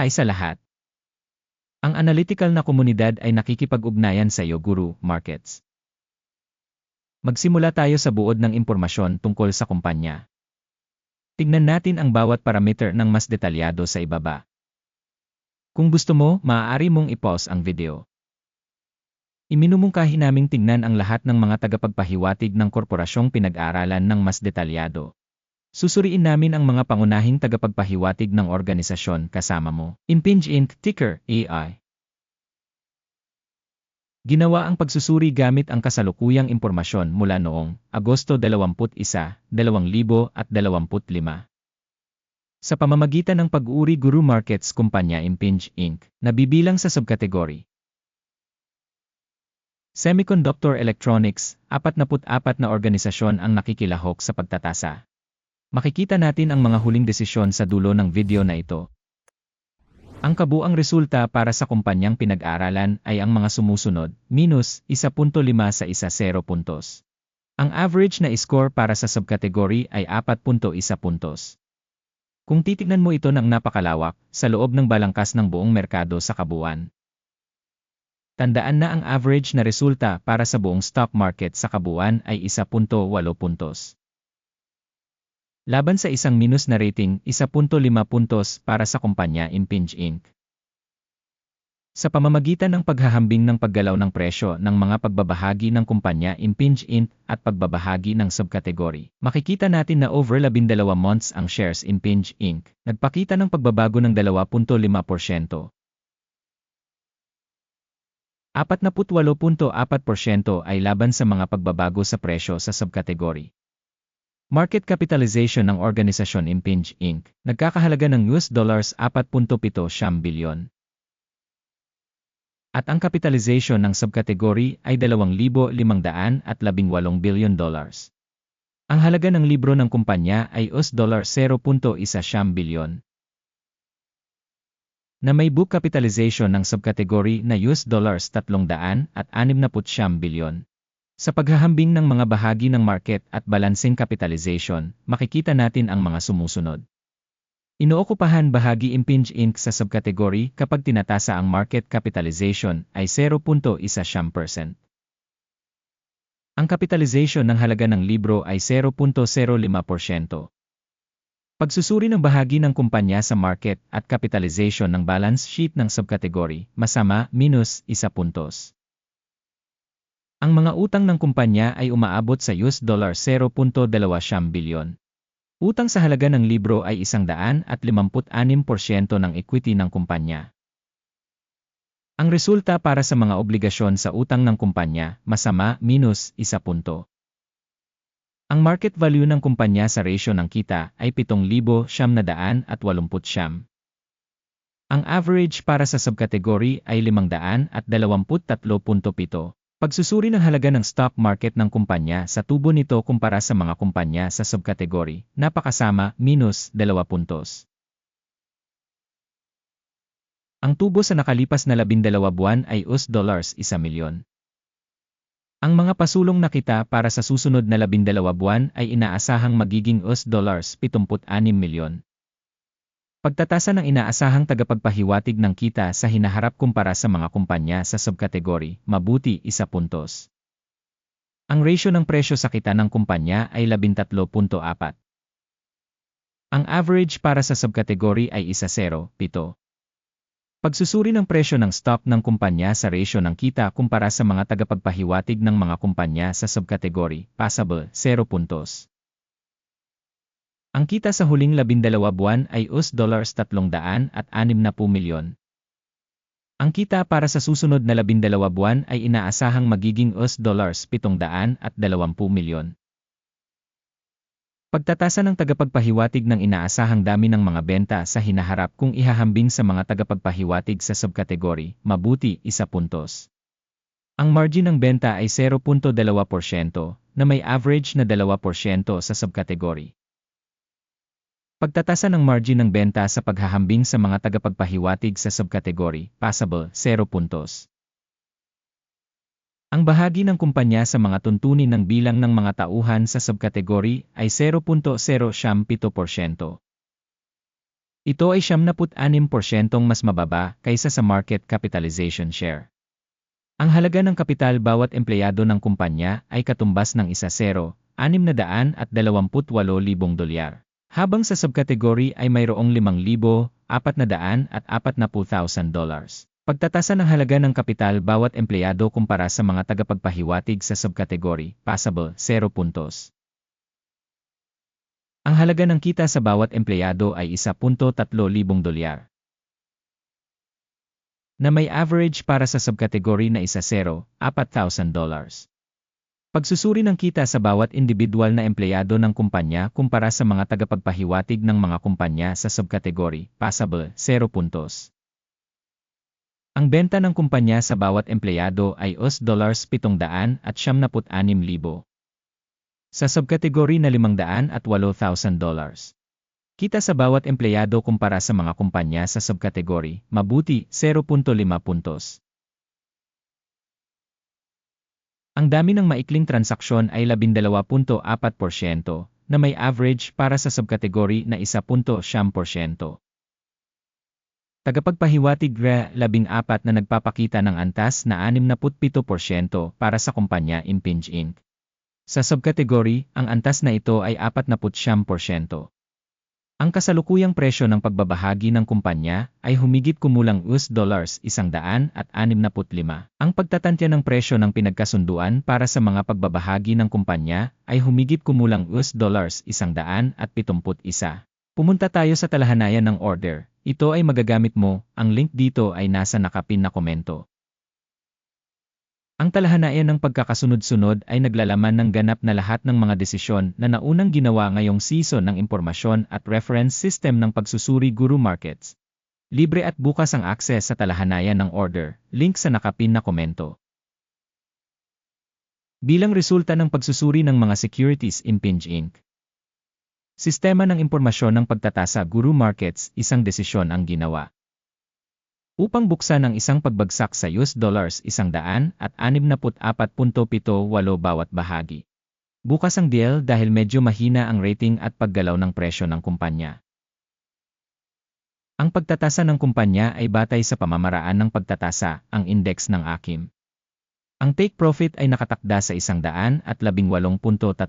Hi sa lahat. Ang analytical na komunidad ay nakikipag-ugnayan sa iyo Guru Markets. Magsimula tayo sa buod ng impormasyon tungkol sa kumpanya. Tignan natin ang bawat parameter ng mas detalyado sa ibaba. Kung gusto mo, maaari mong i-pause ang video. Iminumungkahi naming tingnan ang lahat ng mga tagapagpahiwatig ng korporasyong pinag-aaralan ng mas detalyado. Susuriin namin ang mga pangunahing tagapagpahiwatig ng organisasyon kasama mo. Impinge Inc. Ticker, AI. Ginawa ang pagsusuri gamit ang kasalukuyang impormasyon mula noong Agosto 21, 2025. Sa pamamagitan ng pag-uri Guru Markets Kumpanya Impinge Inc. na bibilang sa subkategory. Semiconductor Electronics, 44 na organisasyon ang nakikilahok sa pagtatasa. Makikita natin ang mga huling desisyon sa dulo ng video na ito. Ang kabuang resulta para sa kumpanyang pinag-aralan ay ang mga sumusunod, minus 1.5 sa isa 0 puntos. Ang average na score para sa subkategory ay 4.1 puntos. Kung titignan mo ito ng napakalawak, sa loob ng balangkas ng buong merkado sa kabuuan. Tandaan na ang average na resulta para sa buong stock market sa kabuuan ay 1.8 puntos. Laban sa isang minus na rating, 1.5 puntos para sa kumpanya Impinge Inc. Sa pamamagitan ng paghahambing ng paggalaw ng presyo ng mga pagbabahagi ng kumpanya Impinge Inc. at pagbabahagi ng subkategory, makikita natin na over 12 months ang shares Impinge Inc. nagpakita ng pagbabago ng 2.5%. 48.4% ay laban sa mga pagbabago sa presyo sa subkategory. Market capitalization ng organisasyon Impinge Inc. nagkakahalaga ng US dollars 4.7 bilyon. At ang capitalization ng subkategory ay 2,518 bilyon dollars. Ang halaga ng libro ng kumpanya ay US dollar 0.1 bilyon. Na may book capitalization ng subkategory na US dollars 300 at 69 bilyon. Sa paghahambing ng mga bahagi ng market at balancing capitalization, makikita natin ang mga sumusunod. Inookupahan bahagi Impinge Inc. sa subkategory kapag tinatasa ang market capitalization ay 0.1%. Ang capitalization ng halaga ng libro ay 0.05%. Pagsusuri ng bahagi ng kumpanya sa market at capitalization ng balance sheet ng subkategory, masama, minus, isa puntos. Ang mga utang ng kumpanya ay umaabot sa US dollar 0.2 bilyon. Utang sa halaga ng libro ay 156% ng equity ng kumpanya. Ang resulta para sa mga obligasyon sa utang ng kumpanya, masama, minus, 1 punto. Ang market value ng kumpanya sa ratio ng kita ay 7,780 at 80 siyam. Ang average para sa subkategory ay 523.7. Pagsusuri ng halaga ng stock market ng kumpanya sa tubo nito kumpara sa mga kumpanya sa subkategory, napakasama, minus 2 puntos. Ang tubo sa nakalipas na 12 buwan ay US dollars 1 milyon. Ang mga pasulong na kita para sa susunod na 12 buwan ay inaasahang magiging US dollars 76 milyon. Pagtatasa ng inaasahang tagapagpahiwatig ng kita sa hinaharap kumpara sa mga kumpanya sa subkategory, mabuti isa puntos. Ang ratio ng presyo sa kita ng kumpanya ay 13.4. Ang average para sa subkategory ay 1.0, 7. Pagsusuri ng presyo ng stock ng kumpanya sa ratio ng kita kumpara sa mga tagapagpahiwatig ng mga kumpanya sa subkategory, passable, 0 puntos. Ang kita sa huling labindalawa buwan ay US dollars 300 at 60 milyon. Ang kita para sa susunod na labindalawa buwan ay inaasahang magiging US dollars 700 at 20 milyon. Pagtatasa ng tagapagpahiwatig ng inaasahang dami ng mga benta sa hinaharap kung ihahambing sa mga tagapagpahiwatig sa subkategory, mabuti, isa puntos. Ang margin ng benta ay 0.2% na may average na 2% sa subkategory. Pagtatasa ng margin ng benta sa paghahambing sa mga tagapagpahiwatig sa subkategory, passable, 0 puntos. Ang bahagi ng kumpanya sa mga tuntunin ng bilang ng mga tauhan sa subkategory ay 0.07%. Ito ay 76% mas mababa kaysa sa market capitalization share. Ang halaga ng kapital bawat empleyado ng kumpanya ay katumbas ng isa sero, 628,000 dolyar. Habang sa subkategory ay mayroong 5,440,000 at 40,000 dollars. Pagtatasa ng halaga ng kapital bawat empleyado kumpara sa mga tagapagpahiwatig sa subkategory, passable, 0 puntos. Ang halaga ng kita sa bawat empleyado ay 1.3 libong dolyar. Na may average para sa subkategory na isa 0, 4,000 dollars. Pagsusuri ng kita sa bawat individual na empleyado ng kumpanya kumpara sa mga tagapagpahiwatig ng mga kumpanya sa subkategory, passable, 0 puntos. Ang benta ng kumpanya sa bawat empleyado ay US dollars 700 at 76,000. Sa subkategory na 500 at 8,000 dollars. Kita sa bawat empleyado kumpara sa mga kumpanya sa subkategory, mabuti, 0.5 puntos. Ang dami ng maikling transaksyon ay 12.4% na may average para sa subkategory na 1.7%. Tagapagpahiwatig RE 14 na nagpapakita ng antas na 67% para sa kumpanya Impinj Inc. Sa subkategory, ang antas na ito ay 49%. Ang kasalukuyang presyo ng pagbabahagi ng kumpanya ay humigit kumulang US dollars 165. Ang pagtatantya ng presyo ng pinagkasunduan para sa mga pagbabahagi ng kumpanya ay humigit kumulang US dollars 171. Pumunta tayo sa talahanayan ng order. Ito ay magagamit mo, ang link dito ay nasa nakapin na komento. Ang talahanayan ng pagkakasunod-sunod ay naglalaman ng ganap na lahat ng mga desisyon na naunang ginawa ngayong season ng impormasyon at reference system ng pagsusuri Guru Markets. Libre at bukas ang access sa talahanayan ng order, link sa nakapin na komento. Bilang resulta ng pagsusuri ng mga securities Impinj Inc. Sistema ng impormasyon ng pagtatasa Guru Markets, isang desisyon ang ginawa upang buksan ang isang pagbagsak sa US dollars 100 at 64.78 bawat bahagi. Bukas ang deal dahil medyo mahina ang rating at paggalaw ng presyo ng kumpanya. Ang pagtatasa ng kumpanya ay batay sa pamamaraan ng pagtatasa, ang index ng AKIM. Ang take profit ay nakatakda sa 100 at 18.35.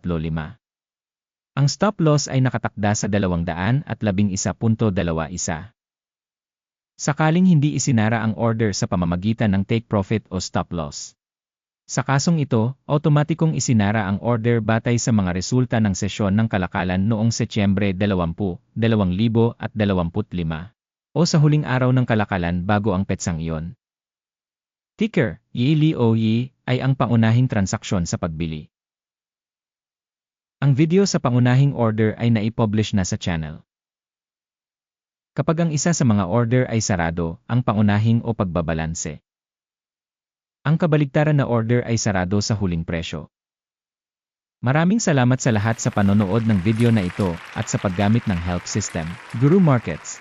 Ang stop loss ay nakatakda sa 200 at 11.21. Sakaling hindi isinara ang order sa pamamagitan ng take profit o stop loss. Sa kasong ito, otomatikong isinara ang order batay sa mga resulta ng sesyon ng kalakalan noong Setyembre 20, 2025 o sa huling araw ng kalakalan bago ang petsang iyon. Ticker, YILI o YI, ay ang pangunahing transaksyon sa pagbili. Ang video sa pangunahing order ay naipublish na sa channel. Kapag ang isa sa mga order ay sarado, ang pangunahing o pagbabalanse. Ang kabaligtaran na order ay sarado sa huling presyo. Maraming salamat sa lahat sa panonood ng video na ito at sa paggamit ng help system, Guru Markets.